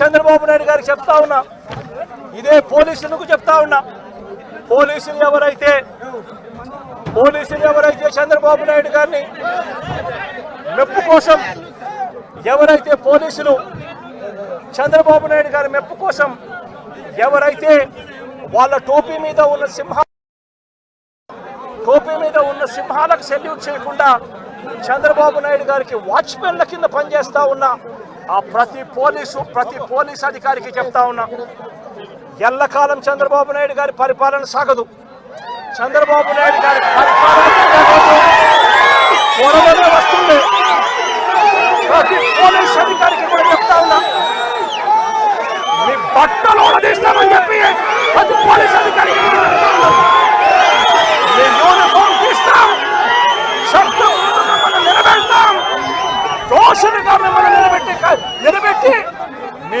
చంద్రబాబు నాయుడు గారికి చెప్తా ఉన్నా. ఇదే పోలీసులకు చెప్తా ఉన్నా? పోలీసులు ఎవరైతే పోలీసులు ఎవరైతే చంద్రబాబు నాయుడు గారిని మెప్పు కోసం ఎవరైతే పోలీసులు చంద్రబాబు నాయుడు గారి మెప్పు కోసం ఎవరైతే వాళ్ళ టోపీ మీద ఉన్న సింహ టోపీ మీద ఉన్న సింహాలకు సెల్యూట్ చేయకుండా చంద్రబాబు నాయుడు గారికి వాచ్మెన్ల కింద పనిచేస్తా ఉన్నా ఆ ప్రతి పోలీసు ప్రతి పోలీస్ అధికారికి చెప్తా ఉన్నా ఎల్లకాలం చంద్రబాబు నాయుడు గారి పరిపాలన సాగదు. చంద్రబాబు నాయుడు గారి పరిపాలన వస్తుంది ప్రతి పోలీస్ అధికారికి కూడా చెప్తా ఉన్నా. మీ బట్టలు తీస్తామని చెప్పి ప్రతి పోలీస్ అధికారికి కూడా చెప్తా ఉన్నా. మీ యూనిఫామ్ తీస్తాం శబ్దం మిమ్మల్ని నిలబెడతాం దోషులుగా మిమ్మల్ని నిలబెట్టి నిలబెట్టి మీ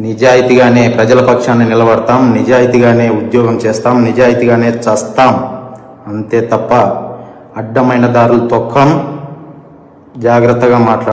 నిజాయితీగానే ప్రజల పక్షాన్ని నిలబడతాం నిజాయితీగానే ఉద్యోగం చేస్తాం నిజాయితీగానే చస్తాం. అంతే తప్ప అడ్డమైన దారులు తొక్కం. జాగ్రత్తగా మాట్లాడు